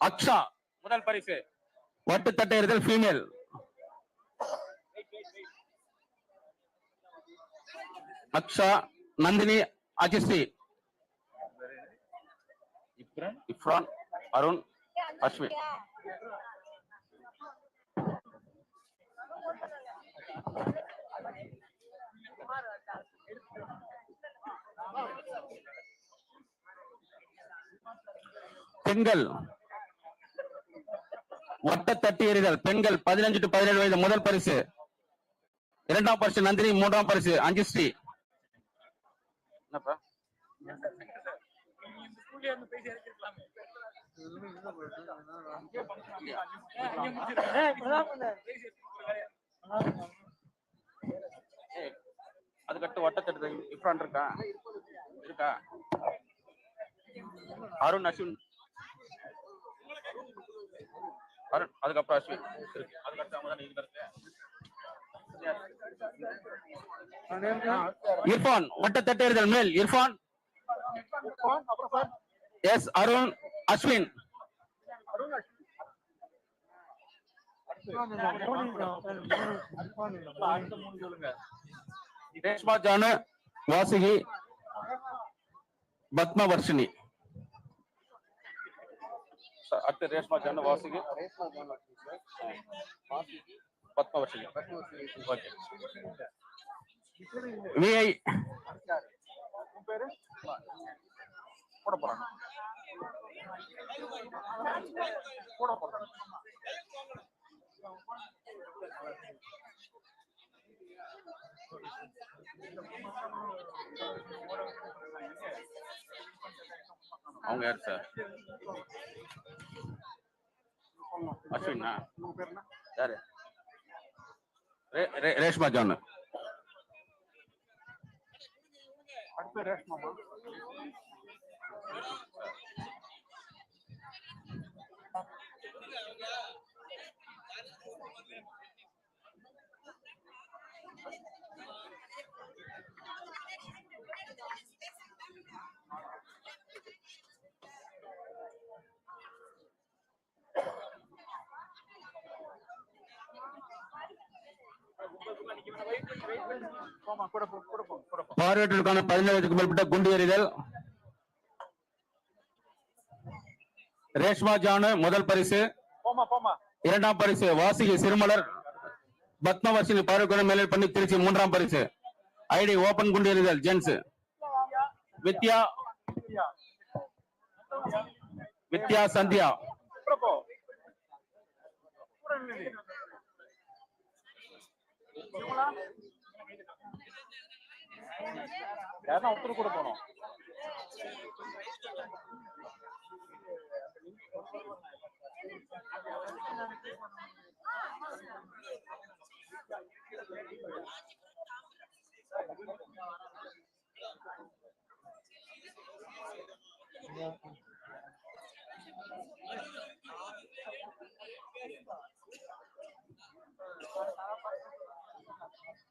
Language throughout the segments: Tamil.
அக்ஷா முதல் பரிசு. வட்டு தட்டை எறிதல் ஃபீமேல் அக்ஷா நந்தினி அஜிஸ்ரீ இஃப்ரான் அருண் அஸ்வின். பெண்கள் வட்ட தட்டி எறிதல் பெண்கள் பதினஞ்சு டு பதினேழு வயது முதல் பரிசு. இரண்டாம் பரிசு நந்தினி மூன்றாம் பரிசு அஞ்சு ஸ்ரீ அது கட்டு வட்டத்தட்டு இருக்கா? இருக்கா? அருண் அஸ்வின். அருண் அதுக்கப்புறம் அஸ்வின். இருக்கு அதுக்கடுத்து அவங்க தானே இதுல இருக்கு இர்ஃபான் வட்ட தட்டேறுதல் மேல். இர்ஃபான். எஸ் அருண் அஸ்வின். ரேஷ்மா ஜானு வாசுகி பத்ம வர்ஷினி ச- அடுத்து ரேஷ்மா ஜானு வாசுகி பத்ம வர்ஷினி ஓகே விஐ போட போறாங்க போட போறாங்க அவங்க யார் சார் அஸ்வினா யாரு ரே- ரே- ரேஷ்மா ஜான் அடுத்து ரேஷ்மாமா போமா கூட போ கூட போ கூட போ பார்வையற்றோருக்கான பதினேழுக்கு மேற்பட்ட குண்டு எறிதல். ரேஷ்மா ஜானு முதல் பரிசு. இரண்டாம் பரிசு வாசிகி சிறுமலர். பத்மவர்ஷினி பார்வைக்கான மேலே பண்ணி திருச்சி மூன்றாம் பரிசு. ஐடி ஓபன் குண்டு எறிதல் ஜென்ஸ். வித்யா. வித்யா சந்தியா கூட போ கூட நில்லு. இவங்களா? யாருன்னா ஒருத்தர் கூட போனோம் பத்மவர்தினி போங்க அடுத்து relay நான் அறிவிசார் குறையவர்கள குண்டு எறிதல் ஆமா ஆமா அப்புறம் மொத்தமா போமா, மொத்தமா காலி ஆயிடுச்சு.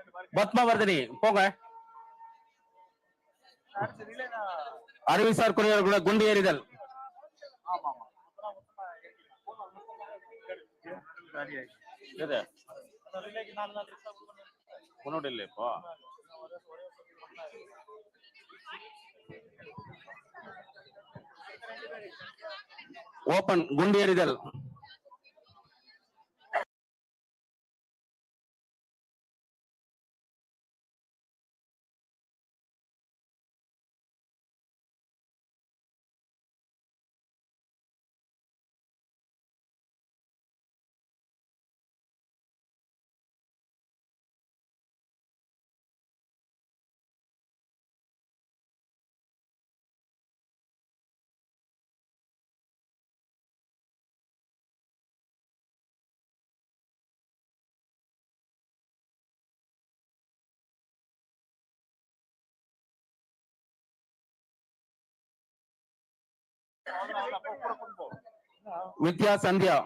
எது பத்மாவர்தினி போங்க. அறிவுசார் குறையோட குண்டு ஏறிதல் முன்னோடு இல்லை ஓபன் குண்டு எறிதல். வித்யா சந்தியா.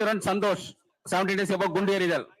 சந்தோஷ். செவன்டி டேஸ் எப்போ குண்டு எறிதல்.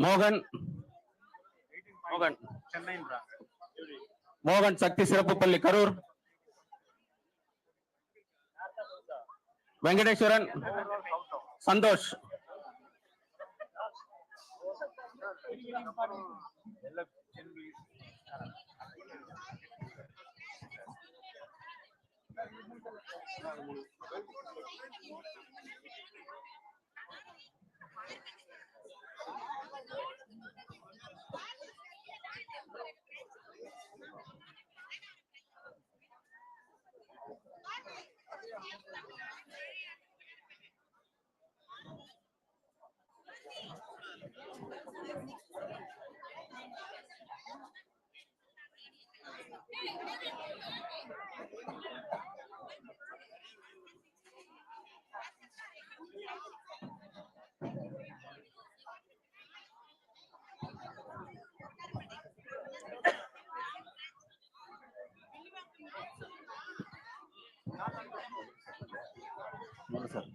மோகன். மோகன். மோகன் சக்தி சிறப்பு பள்ளி கரூர். வெங்கடேஸ்வரன். சந்தோஷ். సార్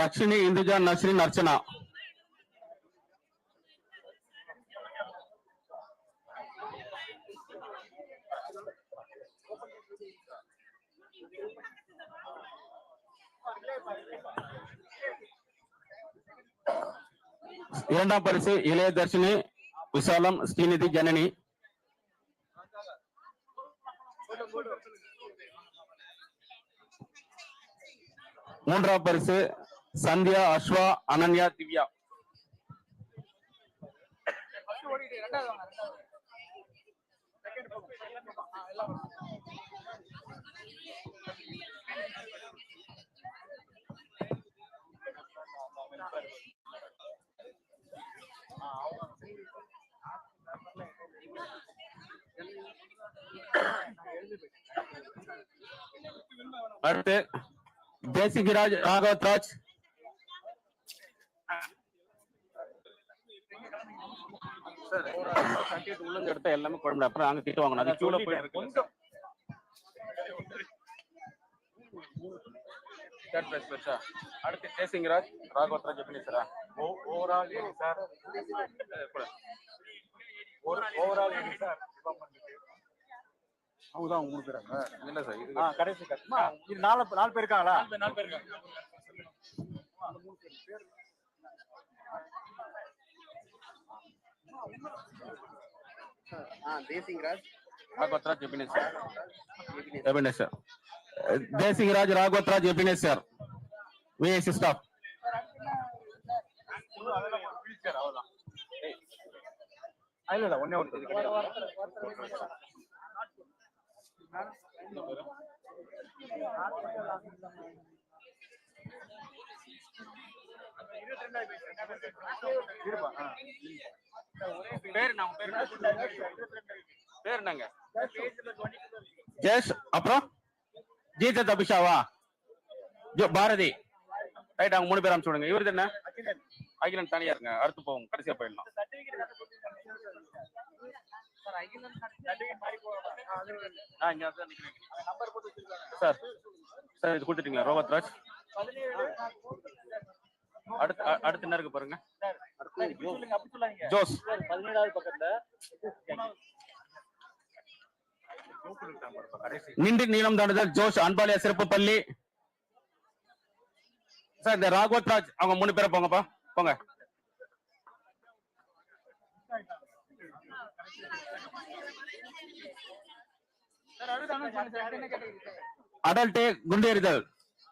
రక్షిణి ఇందుజా నశ్రీ నర్చన. இரண்டாம் பரிசு இளையதர்ஷினி விசாலம் ஸ்ரீநிதி ஜனனி. மூன்றாம் பரிசு சந்தியா அஸ்வா அனன்யா திவ்யா. அடுத்து தேசிகிராஜ் ராகவத்ராஜ் சர்டிஃபிகேட் உள்ள இருந்து எல்லாமே குழம்பு அப்புறம் நாங்க திட்டு வாங்கணும் அது கியூல போயிட்டு இருக்கு தேர்ட் பிரைஸ் பெருசா அடுத்து தேசிங்கராஜ் ராகவத்ராஜ் எப்படி sir overall sir overall sir அவங்க தான் மூணு பேராங்க இல்ல சார்? இது ஆ கடைசி சார் இது நாலு நாலு பேர் இருக்காங்களா? நாலு பேர் இருக்காங்க. Desingaraj. Raghavathraj Ebinesh sir. Ebinesh. Sir. Desingaraj Raghavathraj Ebinesh sir. VIC staff இல்ல இல்ல ஒன்னே ஒன்று. பேர் பேர் என்னங்க? ஜெஸ் அப்புறம்? ஜீதத் அபிஷாவா? ஜோ பாரதி. ரைட் அவங்க மூணு பேர் அனுப்பிச்சு விடுங்க. இவரு என்ன? அகிலன். தனியா இருங்க. அடுத்து போவோம். கடைசியா போயிடலாம். ஆ, இங்க தான் நிக்கிறேன். சார் சார் இது கொடுத்துட்டீங்களா ரோபத் ராஜ்? அடுத்து அடுத்து என்ன இருக்கு பாருங்க. ஜோஸ். பதினேழாவது பக்கத்துல நின்று நீளம் தாண்டுதல் ஜோஷ் அன்பாலயா சிறப்பு பள்ளி. சார் இந்த ராகவத் ராஜ் அவங்க மூணு பேரை போங்கப்பா போங்க. அடல்ட்டு குண்டு எறிதல்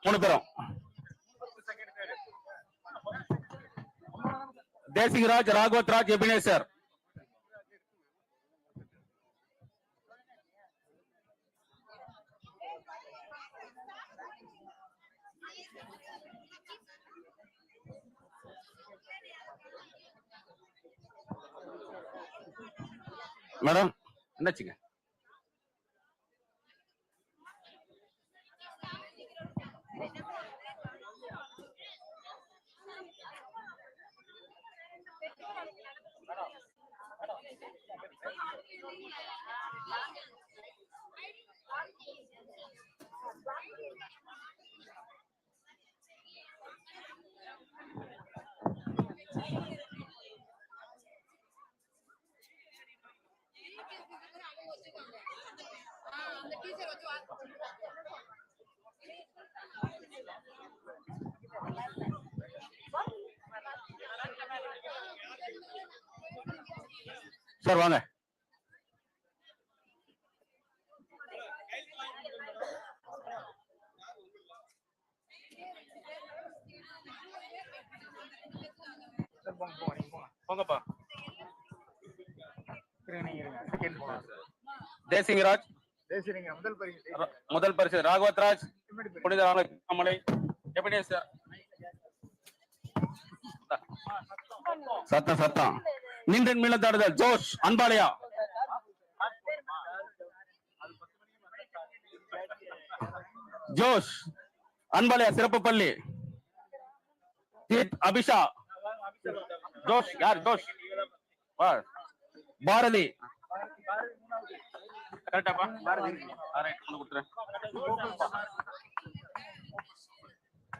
மூணு பேரும். தேசிகராஜ் ராகவத் ராஜ் எபினேசர் மேடம் என்னாச்சுங்க? சார் வாங்க போங்க நீங்க போங்கப்பா தேசிங்கராஜ் முதல் பரிசு ர- முதல் பரிசு. ராகவத்ராஜ். புனித ராமலை எப்படி சார்? சத்தம் சத்தம். நீண்டன் மீள தாடுதல் ஜோஷ் அன்பாலயா. ஜோஷ் அன்பாலயா சிறப்பு பள்ளி. அபிஷா. ஜோஷ் யார் ஜோஷ் பாரதி. கரெக்டாப்பா பாரதி. ரைட் கொடுத்துறேன்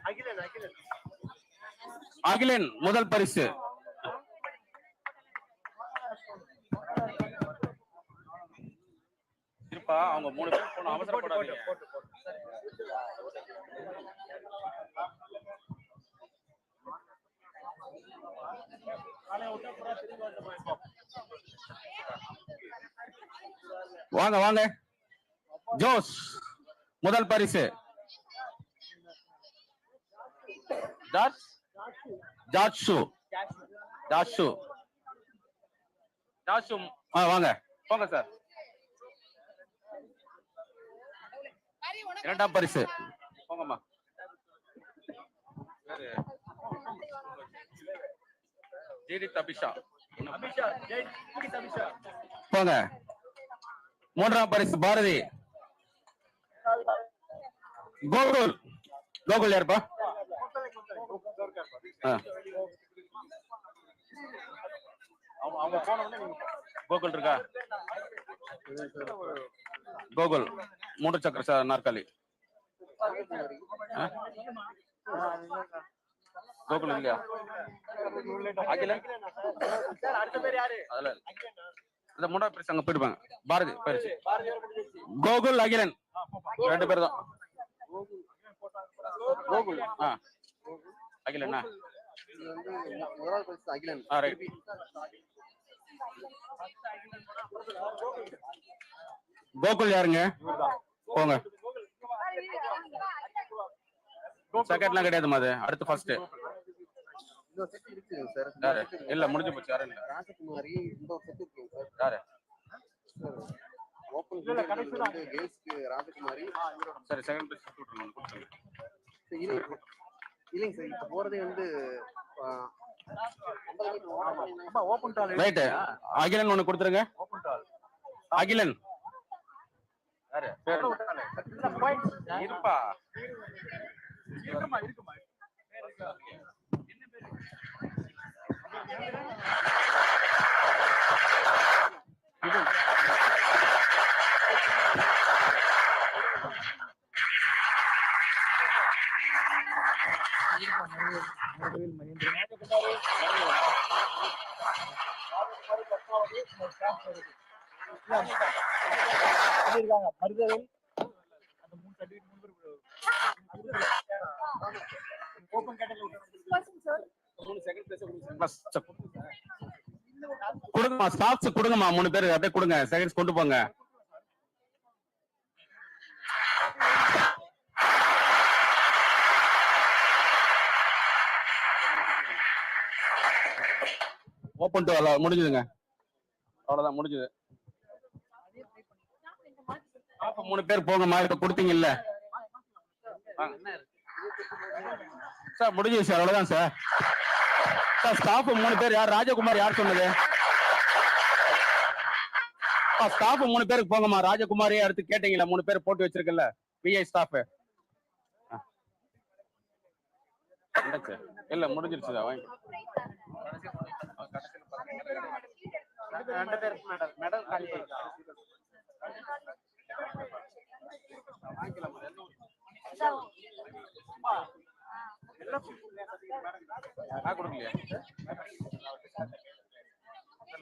அகிலன் அகிலன் அகிலன் முதல் பரிசு. இருப்பா அவங்க மூணு பேர் போன அவசரப்படாதீங்க. வாங்க வாங்க. ஜோஸ் முதல் பரிசு. ஜார்ஜ்? ஜார்ஜ் ஜாஷு ஜாஷு ஆ வாங்க. போங்க சார். இரண்டாம் பரிசு. போங்கம்மா. ஜீரித் அபிஷா. போங்க. மூன்றாம் பரிசு பாரதி. கோகுல். கோகுல் யாருப்பா? ஆ, அவங்க அவங்க போன உடனே நீங்க கோகுல் இருக்கா? கோகுல். மூன்று சக்கர நாற்காலி? கோகுல் இல்லையா? அகிலன்? சார் அடுத்த பேர் யாரு அதுல. இந்த மூன்றாம் பரிசு அங்க போயிடுவாங்க. பாரதி பரிசு. கோகுல் அகிலன். ரெண்டு பேர் தான். கோகுல். ஆ. அகிலண்ணா முதலாவது அகிலன் ஆ. ரைட் கோகுல் யாருங்க? போங்க. செகண்ட்லாம் கிடையாதுமா அது. அடுத்து ஃபர்ஸ்ட் செட் இருக்குங்க சார். யாரு? இல்ல முடிஞ்சு போச்சு யாரும் இல்ல. ராஜகுமாரி இன்னொரு செட் இருக்குங்க சார். யாரு? ஓப்பன் இல்ல, கடைசி தான். வந்து கேர்ள்ஸ்க்கு ராஜகுமாரி. சரி செகண்ட் பிரைஸ் கொடுத்துருங்க கொடுத்துருங்க. சரி, இல்ல, இல்லைங்க சார் இப்ப போறதே வந்து ஓபன் டால் ரைட் அகிலன் ஒண்ணு கொடுத்துருங்க. ஓபன் டால் அகிலன். யாரு? இருப்பா. இருக்குமா இருக்குமா சொல்லிருக்காங்க மருதவேல் அந்த மூணு சர்டிஃபிகேட் மூணு பேர் ஓபன் கேட்டகரி பஸ் சப். கொடுங்கம்மா ஸ்டாப்ஸ் கொடுங்கம்மா. மூணு பேர் அப்படியே கொடுங்க. செகண்ட்ஸ் கொண்டு போங்க. ஓப்பன் டு அலோ முடிஞ்சதுங்க. அவ்வளவுதான் முடிஞ்சது. அப்ப மூணு பேர் போங்கம்மா. இப்ப கொடுத்தீங்கல்ல. இல்ல சார் முடிஞ்சது சார். அவ்வளவுதான் சார். சார் ஸ்டாஃப் மூணு பேர் யார்? ராஜகுமார் யார் சொன்னது? ஸ்டாஃப் மூணு பேருக்கு போங்கம்மா. ராஜகுமாரே அடுத்து கேட்டீங்களா மூணு பேர் போட்டு வச்சிருக்கல பிஐ ஸ்டாஃப் இல்ல முடிஞ்சிருச்சு வாங்கி கொடுக்கலையா?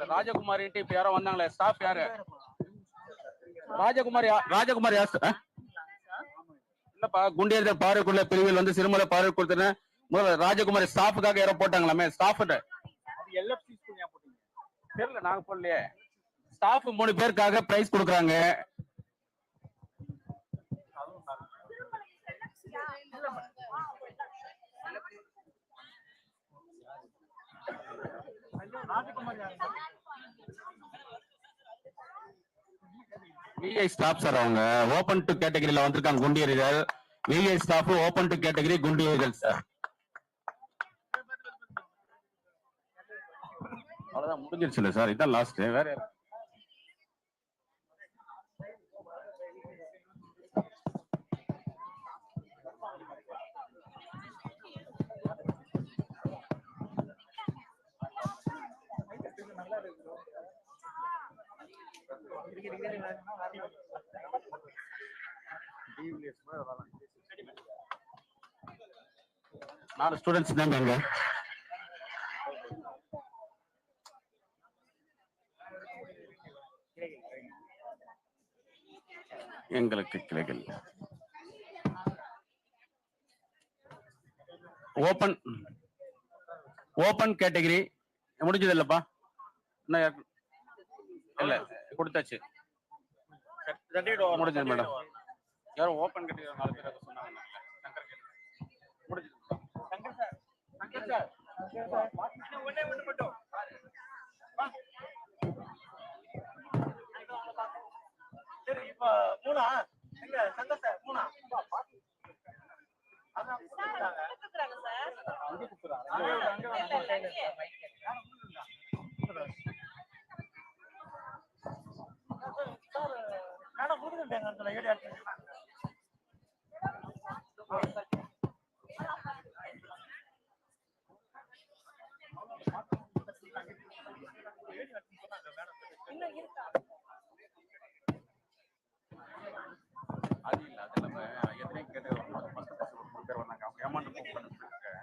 ராஜகுமாரின்ட்டு இப்ப யாரோ வந்தாங்களே ஸ்டாஃப் யாரு? ராஜகுமாரி ராஜகுமாரி யார்? இல்லப்பா குண்டியர் பார்வைக்குள்ள பிரிவில் வந்து சிறுமலை கொடுத்தன முதல்ல ராஜகுமாரி ஸ்டாஃபுக்காக யாரோ போட்டாங்களாமே ஸ்டாஃப் எல்எஃப்சி ஸ்கூல் தெரியல நாங்க போடலையே. ஸ்டாஃப் மூணு பேருக்காக பிரைஸ் கொடுக்குறாங்க. விஐ ஸ்டாஃப் சார் அவங்க. ஓபன் டு கேட்டகரியில வந்திருக்காங்க குண்டியர்கள். VI staff open to category குண்டியர்கள் sir அவ்வளவுதான் முடிஞ்சிருச்சுல சார் இதான் லாஸ்ட் வேற நாலு ஸ்டூடெண்ட்ஸ் தான் அங்க. எங்களுக்கு கிளைகள். ஓபன் ஓபன் கேட்டகரி முடிஞ்சது இல்லப்பா? இன்னும் யாருக்கு- இல்ல கொடுத்தாச்சு. முடிஞ்சது மேடம். யாரும் ஓபன் கேட்டகரி நாலு பேர் அதை சொன்னாங்க முடிஞ்சது. சரி இப்ப மூணா? எங்க சங்கர் சார் மூணா அதான் கூப்பிடுறாங்க. அங்க கூப்பிடுறாங்க. அங்க அங்க வாங்க. சார், மேடம் கொடுத்துட்டேங்க இடத்துல ஏடி ஆச்சு அது இல்ல அது நம்ம எத்தனை கேட்டு ஃபர்ஸ்ட் ஃபர்ஸ்ட் ஒரு மூணு பேர் வந்தாங்க அவங்க ஏமாந்து போக சொல்லிட்டு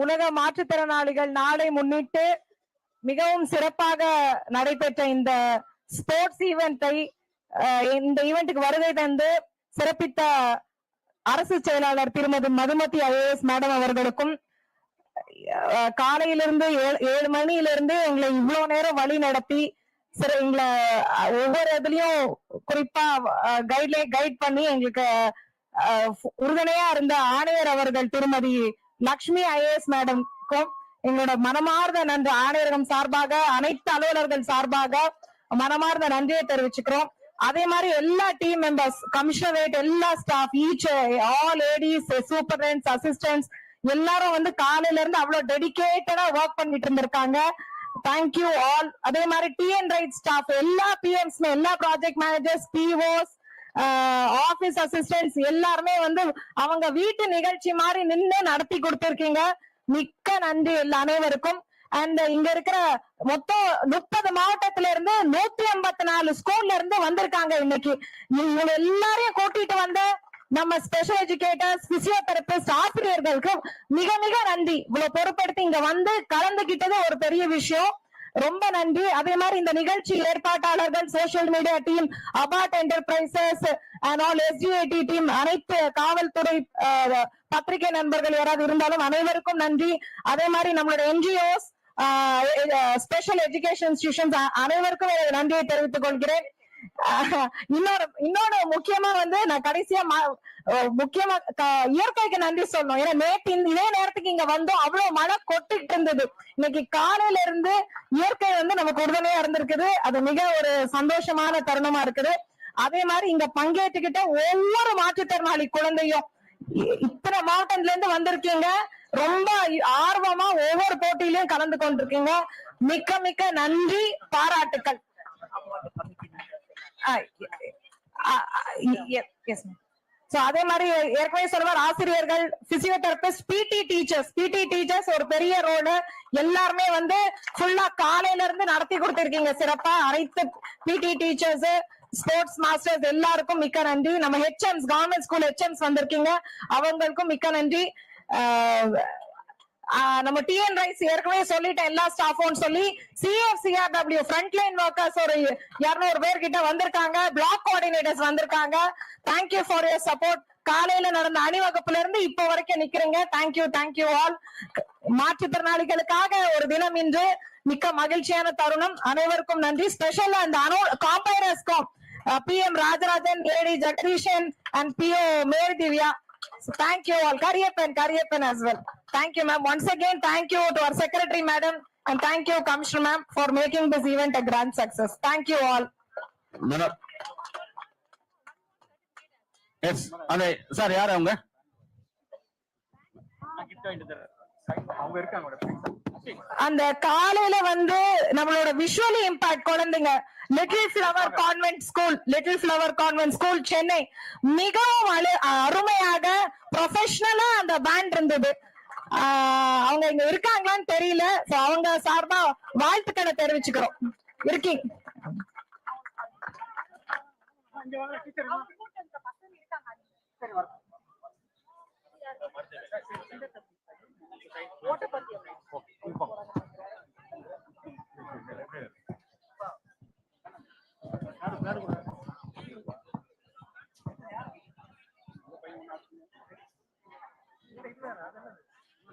உலக மாற்றுத்திறனாளிகள் நாளை முன்னிட்டு மிகவும் சிறப்பாக நடைபெற்ற இந்த ஸ்போர்ட்ஸ் ஈவெண்ட்டை இந்த ஈவெண்ட்டுக்கு வருகை தந்து சிறப்பித்த அரசு செயலாளர் திருமதி மதுமதி ஐஏஎஸ் மேடம் அவர்களுக்கும் காலையிலிருந்து ஏழு ஏழு மணியிலிருந்து எங்களை இவ்வளவு நேரம் வழி நடத்தி சிற எங்களை ஒவ்வொரு இதுலயும் குறிப்பா கைட்லே கைட் பண்ணி எங்களுக்கு உறுதுணையா இருந்த ஆணையர் அவர்கள் திருமதி லக்ஷ்மி ஐஏஎஸ் மேடம்க்கும் எங்களோட மனமார்ந்த நன்றி. ஆணையரகம் சார்பாக அனைத்து அலுவலர்கள் சார்பாக மனமார்ந்த நன்றியை தெரிவிச்சுக்கிறோம். அதே மாதிரி எல்லா டீம் மெம்பர்ஸ் கமிஷனரேட் எல்லா staff each all ladies superintendents assistants எல்லாரும் வந்து காலையில இருந்து அவ்வளவு டெடிக்கேட்டடா ஒர்க் பண்ணிட்டு இருந்திருக்காங்க. தேங்க்யூ ஆல் அதே மாதிரி டிஎன் ரைட் ஸ்டாஃப் எல்லா பிஎம்ஸ் எல்லா project managers POs office assistants எல்லாருமே வந்து அவங்க வீட்டு நிகழ்ச்சி மாதிரி நின்று நடத்தி கொடுத்திருக்கீங்க. மிக்க நன்றி எல்லா அனைவருக்கும். அண்ட் இங்க இருக்கிற மொத்தம் முப்பது மாவட்டத்துல இருந்து நூத்தி ஐம்பத்தி நாலு ஸ்கூல்ல இருந்து வந்திருக்காங்க இன்னைக்கு. இவங்க எல்லாரையும் கூட்டிட்டு வந்த நம்ம ஸ்பெஷல் எஜுகேட்டர்ஸ் பிசியோதெரபிஸ்ட் ஆசிரியர்களுக்கு மிக மிக நன்றி. இவ்வளவு பொருட்படுத்தி இங்க வந்து கலந்துகிட்டது ஒரு பெரிய விஷயம். ரொம்ப நன்றி. அதே மாதிரி இந்த நிகழ்ச்சி ஏற்பாட்டாளர்கள் social media team Abbot enterprises and all STID team அனைத்து காவல்துறை அஹ், பத்திரிகை நண்பர்கள் யாராவது இருந்தாலும் அனைவருக்கும் நன்றி. அதே மாதிரி நம்மளோட என்ஜிஓஸ் ஸ்பெஷல் எஜுகேஷன் இன்ஸ்டிடியூஷன்ஸ் அனைவருக்கும் நன்றியை தெரிவித்துக் கொள்கிறேன். இன்னொரு இன்னொன்னு முக்கியமா வந்து நான் கடைசியா ம- முக்கியமா இயற்கைக்கு நன்றி சொல்லணும். ஏன்னா நேற்று இந்த- இதே நேரத்துக்கு இங்க வந்தோம் அவ்வளவு மழை கொட்டிட்டு இருந்தது. இன்னைக்கு காலையில இருந்து இயற்கை வந்து நமக்கு உறுதுணையா இருந்திருக்குது. அது மிக ஒரு சந்தோஷமான தருணமா இருக்குது. அதே மாதிரி இங்க பங்கேற்றுக்கிட்ட ஒவ்வொரு மாற்றுத்திறனாளி குழந்தையும் இத்தனை மாவட்டத்துல இருந்து வந்திருக்கீங்க. ரொம்ப ஆர்வமா ஒவ்வொரு போட்டியிலயும் கலந்து கொண்டிருக்கீங்க. மிக்க மிக்க நன்றி. பாராட்டுக்கள். ஆ, ஆ, சோ அதே மாதிரி ஏற்கனவே சொல்லுவார் ஆசிரியர்கள் பிசியோதெரபிஸ்ட் பிடி டீச்சர்ஸ் பிடி டீச்சர்ஸ் ஒரு பெரிய ரோடு எல்லாருமே வந்து ஃபுல்லா காலையில இருந்து நடத்தி கொடுத்திருக்கீங்க. சிறப்பா அனைத்து பிடி டீச்சர்ஸ் ஸ்போர்ட்ஸ் மாஸ்டர்ஸ் எல்லாருக்கும் மிக்க நன்றி. நம்ம ஹெச்எம்ஸ் கவர்மெண்ட் ஸ்கூல் ஹெச்எம்ஸ் வந்திருக்கீங்க. அவங்களுக்கும் மிக்க நன்றி. ஆஹ் நம்ம டிஎன் ரைஸ் ஏற்கனவே சொல்லிட்டேன் எல்லா ஸ்டாஃபும் சொல்லி CF CRW front line workers ஒரு இருநூறு பேர் கிட்ட வந்திருக்காங்க பிளாக் கோஆர்டினேட்டர்ஸ் வந்திருக்காங்க. Thank you for your support காலையில நடந்த அணிவகுப்புல இருந்து இப்ப வரைக்கும் நிக்கிறீங்க. தேங்க்யூ தேங்க்யூ ஆல் மாற்றுத்திறனாளிகளுக்காக ஒரு தினம் இன்று மிக்க மகிழ்ச்சியான தருணம். அனைவருக்கும் நன்றி. ஸ்பெஷல் அந்த அனோ காம்பைனர்ஸ்க்கும் P M Rajarajan AD Jagadeesan and PO Mary Divya thank you all Kariyappan Kariyappan as well as well. Thank you, ma'am. Once again, thank you to our secretary, madam, and thank you, Commissioner, ma'am, for making this event a grand success. Thank you all. Madam yes அந்த சார் யார் அவங்க மேடம் அந்த காலையில வந்து நம்மளோட விஷுவலி இம்பாக்ட் குழந்தைங்க little flower convent school little flower convent school Chennai மிகவும் அருமையாக ப்ரொஃபஷனலா அந்த பேண்ட் இருந்தது அவங்க இங்க இருக்காங்களான்னு தெரியல. சோ அவங்க சார்பா வாழ்த்துக்களை தெரிவிச்சுக்கிறோம். இருக்கீங்க. இங்க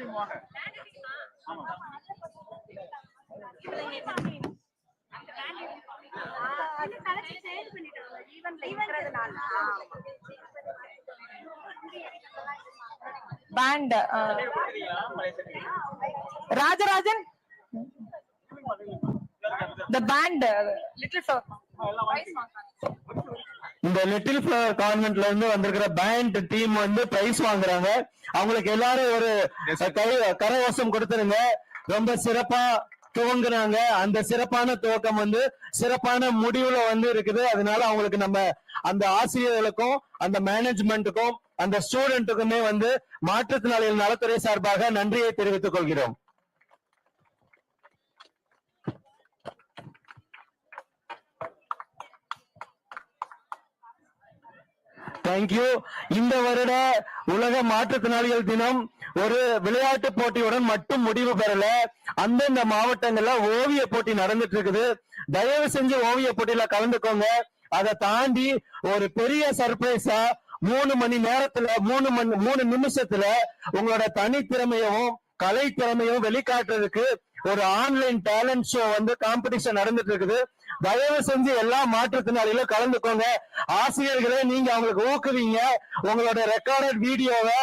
டீம் வாங்க ஆமா அது கலெக்ட் சேஞ்ச் பண்ணிட்டாங்க ஈவென்ட்ல இருக்கிறதுனால band Rajarajan? The band little flower இந்த லிட்டில் ஃபிளவர் கான்வென்ட்ல இருந்து வந்திருக்கிற பேண்ட் டீம் வந்து பிரைஸ் வாங்குறாங்க. அவங்களுக்கு எல்லாரும் ஒரு கை கரவசம் கொடுத்துருங்க. ரொம்ப சிறப்பா துவங்குறாங்க அந்த சிறப்பான துவக்கம் வந்து சிறப்பான முடிவுல வந்து இருக்குது. அதனால அவங்களுக்கு நம்ம அந்த ஆசிரியர்களுக்கும் அந்த மேனேஜ்மெண்ட்டுக்கும் அந்த ஸ்டூடெண்ட்டுக்குமே வந்து மாற்றுத்திறனாளிகள் நலத்துறை சார்பாக நன்றியை தெரிவித்துக் கொள்கிறோம். தேங்க்யூ இந்த வருட உலக மாற்றுத்திறனாளிகள் தினம் ஒரு விளையாட்டு போட்டியுடன் மட்டும் முடிவு பெறல. அந்தந்த மாவட்டங்கள்ல ஓவிய போட்டி நடந்துட்டு இருக்குது தயவு செஞ்சு ஓவிய போட்டியில கலந்துக்கோங்க. அதை தாண்டி ஒரு பெரிய சர்ப்ரைஸா மூணு மணி நேரத்துல மூணு மணி மூணு நிமிஷத்துல உங்களோட தனித்திறமையவும் கலை திறமையும் வெளிக்காட்டுறதுக்கு ஒரு ஆன்லைன் டேலண்ட் ஷோ வந்து காம்படிஷன் நடந்துட்டு இருக்குது. தயவு செஞ்சு எல்லா மாற்றுத்தினாலையும் கலந்துக்கோங்க. ஆசிரியர்களே நீங்க அவங்களுக்கு ஊக்குவீங்க. உங்களோட ரெக்கார்டட் வீடியோவை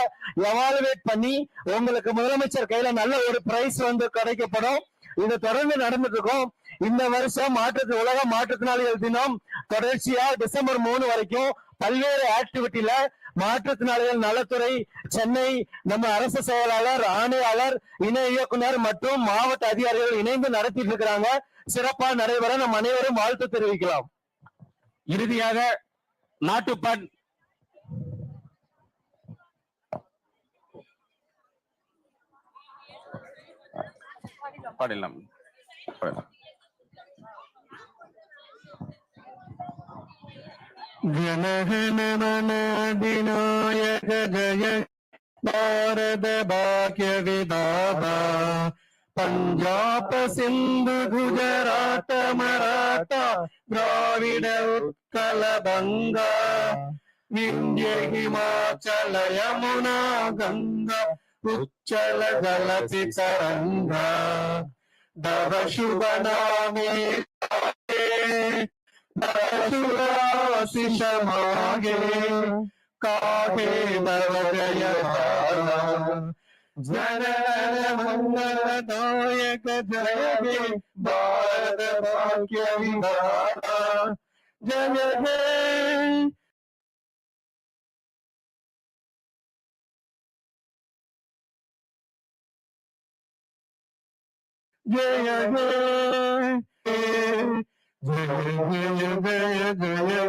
எவாலுவேட் பண்ணி உங்களுக்கு முதலமைச்சர் கையில நல்ல ஒரு பிரைஸ் வந்து கிடைக்கப்படும். இது தொடர்ந்து நடந்துட்டு இருக்கும். இந்த வருஷம் மாற்று உலக மாற்றுத்திறனாளிகள் தினம் தொடர்ச்சியா டிசம்பர் மூணு வரைக்கும் பல்வேறு ஆக்டிவிட்டியில மாற்றுத்திறனாளிகள் நலத்துறை சென்னை நம்ம அரசு செயலாளர் ஆணையாளர் இணை இயக்குனர் மற்றும் மாவட்ட அதிகாரிகள் இணைந்து நடத்திட்டு இருக்கிறாங்க. சிறப்பா நடைபெற நம் அனைவரும் வாழ்த்து தெரிவிக்கலாம். இறுதியாக நாட்டுப்பண். பாடிடலாம். பாடலாம் जनगणमनाधिनायक जय भारतभाग्यविदाता पंजाब सिंधु गुजरात मराठा द्राविड उत्कल उत्कलबङ्गा विन्द्य हिमाचल यमुना गंगा उच्चल जलति तरङ्गा दव शुभ नामे शुभ शिषभागे कागे भवजयमानः जननमङ्गलदायक जयगे भारतभाग्यविधाता जय जय। जय जय। Thank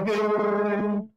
you.